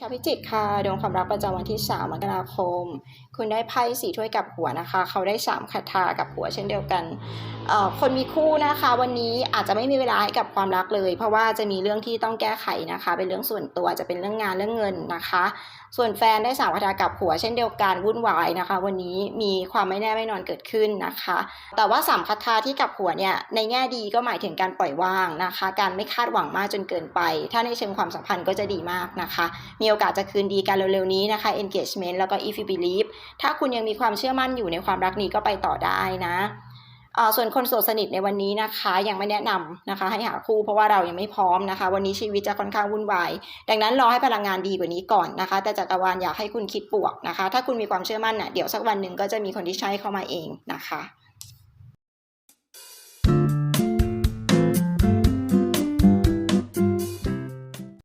ชาวพิจิกค่ะดวงความรักประจำวันที่ 3 มกราคม คุณได้ไพ่สีถ้วยกับหัวนะคะ เขาได้ 3คาถากับหัวเช่นเดียวกัน คนมีคู่นะคะวันนี้อาจจะไม่มีเวลาให้กับความรักเลย เพราะว่าจะมีเรื่องที่ต้องแก้ไขนะคะ เป็นเรื่องส่วนตัวจะเป็นเรื่องงานเรื่องเงินนะคะ ส่วนแฟนได้สามคาถากับหัวเช่นเดียวกันวุ่นวายนะคะ วันนี้มีความไม่แน่ไม่นอนเกิดขึ้นนะคะ แต่ว่าสามคาถาที่กับหัวเนี่ยในแง่ดีก็หมายถึงการปล่อยวางนะคะ การไม่คาดหวังมากจนเกินไป ถ้าในเชิงความสัมพันธ์ก็จะดีมากนะคะมีโอกาสจะคืนดีกันเร็วๆนี้นะคะ engagement แล้วก็ if you believe ถ้าคุณยังมีความเชื่อมั่นอยู่ในความรักนี้ก็ไปต่อได้นะเอ่อส่วนคนโสดสนิทในวันนี้นะคะยังไม่แนะนำนะคะ ให้หาคู่เพราะว่าเรายังไม่พร้อมนะคะ วันนี้ชีวิตจะค่อนข้างวุ่นวายดังนั้นรอให้พลังงานดีกว่านี้ก่อนนะคะ แต่จักรวาลอยากให้คุณคิดบวกนะคะ ถ้าคุณมีความเชื่อมั่นน่ะเดี๋ยวสักวันหนึ่งก็จะมีคนที่ใช่เข้ามาเองนะคะ